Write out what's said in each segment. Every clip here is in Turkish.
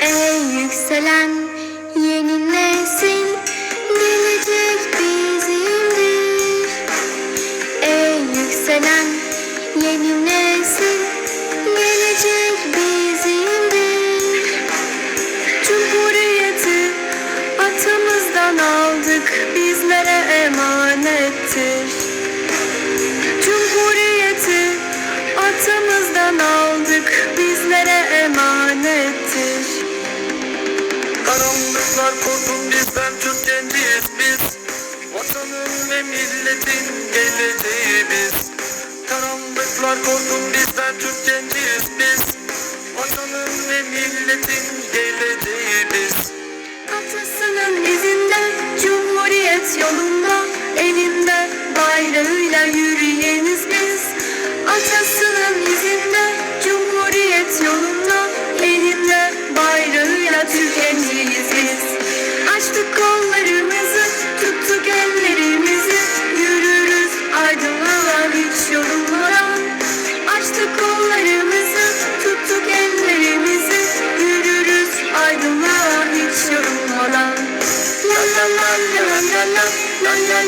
Ey yükselen yeni nesil gelecek bizimdir. Ey yükselen yeni nesil aldık bizlere emanettir. Karanlıklar korkun bizden Türk genciyiz biz. Vatanın ve milletin geleceği biz. Karanlıklar korkun bizden Türk genciyiz biz. Vatanın ve milletin geleceği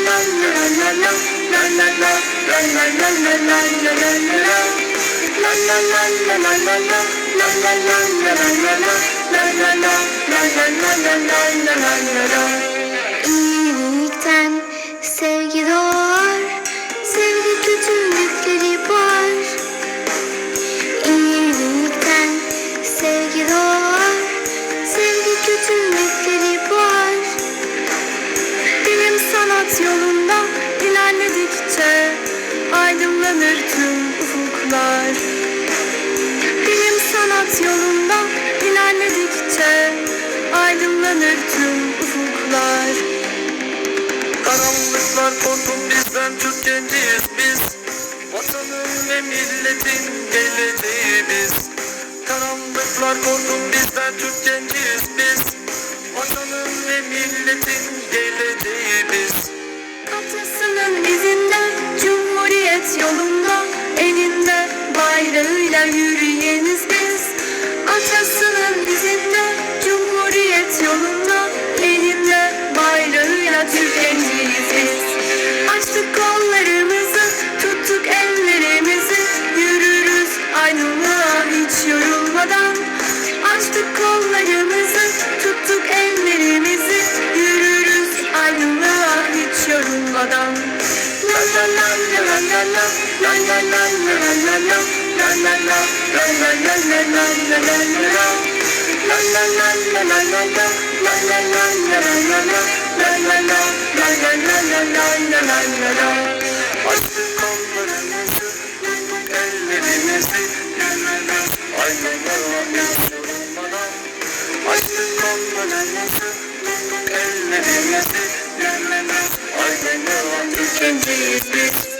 la la la la la aydınlanır tüm ufuklar. Bilim sanat yolunda ilerledikçe aydınlanır tüm ufuklar. Karanlıklar korkun bizden Türk genciyiz biz Vatanın ve milletin geleceği biz Karanlıklar korkun bizden Türk genciyiz biz Vatanın ve milletin geleceği bayrağıyla yürüyeniz biz. Atasının izinde, cumhuriyet yolunda, elinde bayrağıyla Türkiye'ciyiz biz. Açtık kollarımızı, tuttuk ellerimizi, yürürüz aydınlığa hiç yorulmadan. Açtık kollarımızı, tuttuk ellerimizi, yürürüz aydınlığa hiç yorulmadan. Ellerimizi Thank you.